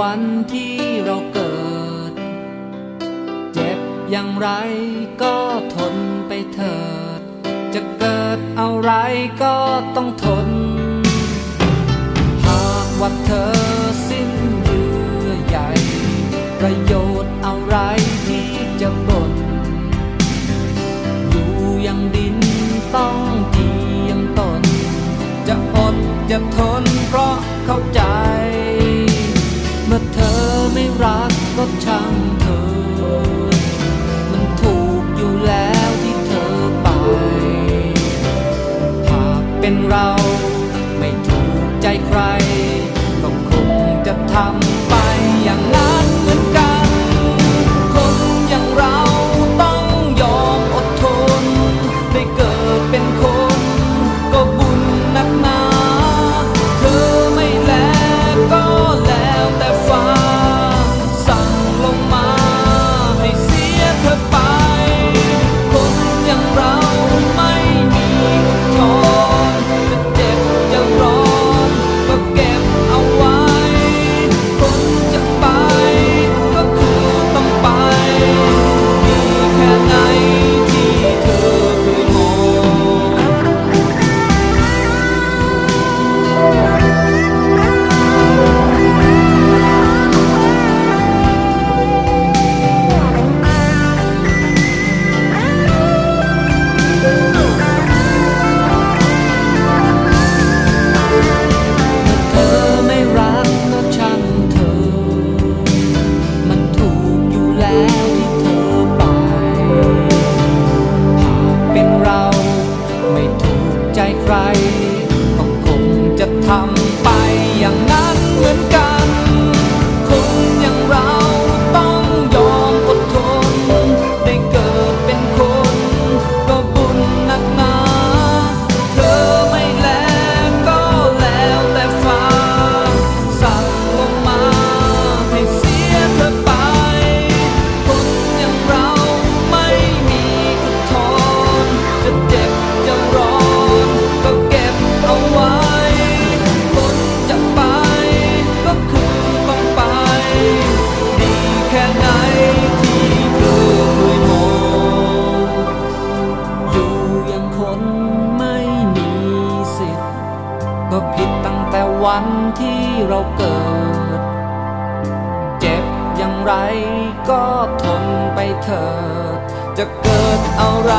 วันที่เราเกิด เจ็บอย่างไรก็ทนไปเถิด จะเกิดอะไรก็ต้องทน หากว่าเธอสิ้นเยื่อใยประโยชน์อะไรที่จะบ่นอยู่อย่างดินต้องเทียมตน จะอดจะทนเพราะเข้าใจ เมื่อเธอไม่รักก็ช่างเธอ มันถูกอยู่แล้วที่เธอไป หากเป็นเราไม่ถูกใจใคร ก็คงจะทำ วันที่เราเกิด เจ็บอย่างไรก็ทนไปเถิดจะเกิดอะไร